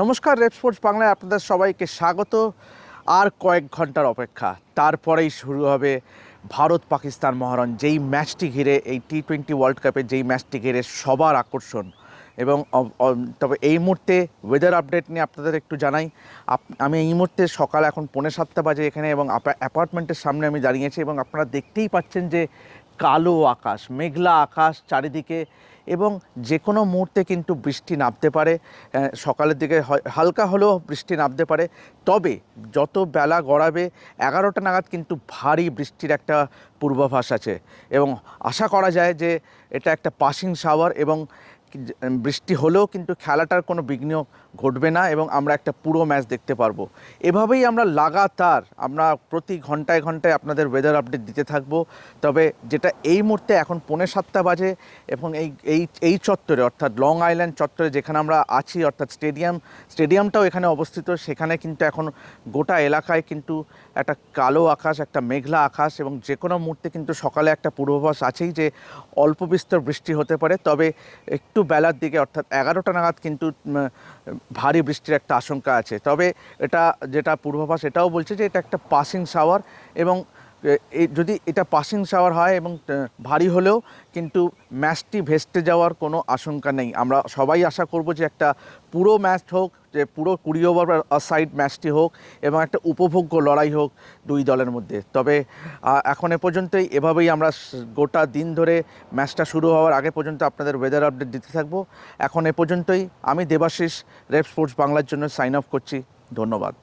নমস্কার rape sports বাংলায় আপনাদের সবাইকে স্বাগত। আর কয়েক ঘণ্টার অপেক্ষা, তারপরেই শুরু হবে ভারত পাকিস্তান মহারণ, যেই ম্যাচটি ঘিরে, এই টি টোয়েন্টি ওয়ার্ল্ড কাপের যেই ম্যাচটি ঘিরে সবার আকর্ষণ। এবং তবে এই মুহূর্তে ওয়েদার আপডেট নিয়ে আপনাদের একটু জানাই। আমি এই মুহূর্তে সকাল এখন পৌনে সাতটা বাজে এখানে এবং অ্যাপার্টমেন্টের সামনে আমি দাঁড়িয়েছি এবং আপনারা দেখতেই পাচ্ছেন যে কালো আকাশ, মেঘলা আকাশ চারিদিকে এবং যে কোনো মুহূর্তে কিন্তু বৃষ্টি নামতে পারে। সকালের দিকে হালকা হলেও বৃষ্টি নামতে পারে। তবে যত বেলা গড়াবে, এগারোটা নাগাদ কিন্তু ভারী বৃষ্টির একটা পূর্বাভাস আছে। এবং আশা করা যায় যে এটা একটা পাসিং শাওয়ার এবং বৃষ্টি হলেও কিন্তু খেলাটার কোনো বিঘ্ন ঘটবে না এবং আমরা একটা পুরো ম্যাচ দেখতে পারব। এভাবেই আমরা লাগাতার আমরা প্রতি ঘন্টায় ঘন্টায় আপনাদের ওয়েদার আপডেট দিতে থাকব। তবে যেটা এই মুহূর্তে এখন পৌনে সাতটা বাজে এবং এই এই এই চত্বরে অর্থাৎ লং আইল্যান্ড চত্বরে যেখানে আমরা আছি, অর্থাৎ স্টেডিয়াম স্টেডিয়ামটাও এখানে অবস্থিত। সেখানে কিন্তু এখন গোটা এলাকায় কিন্তু একটা কালো আকাশ, একটা মেঘলা আকাশ এবং যে কোনো মুহূর্তে কিন্তু সকালে একটা পূর্বাভাস আছেই যে অল্প বিস্তর বৃষ্টি হতে পারে। তবে একটু বেলার দিকে, অর্থাৎ এগারোটা নাগাদ কিন্তু ভারী বৃষ্টির একটা আশঙ্কা আছে। তবে এটা যেটা পূর্বাভাস, এটাও বলছে যে এটা একটা পাসিং শাওয়ার এবং যদি এটা পাসিং শাওয়ার হয় এবং ভারী হলেও কিন্তু ম্যাচটি ভেস্তে যাওয়ার কোনো আশঙ্কা নেই। আমরা সবাই আশা করব যে একটা পুরো ম্যাচ হোক, যে পুরো কুড়ি ওভার সাইড ম্যাচটি হোক এবং একটা উপভোগ্য লড়াই হোক দুই দলের মধ্যে। তবে এখন এ পর্যন্তই। এভাবেই আমরা গোটা দিন ধরে ম্যাচটা শুরু হওয়ার আগে পর্যন্ত আপনাদের ওয়েদার আপডেট দিতে থাকব। এখন এ পর্যন্তই। আমি দেবাশিস রেপ স্পোর্টস বাংলার জন্য সাইন অফ করছি। ধন্যবাদ।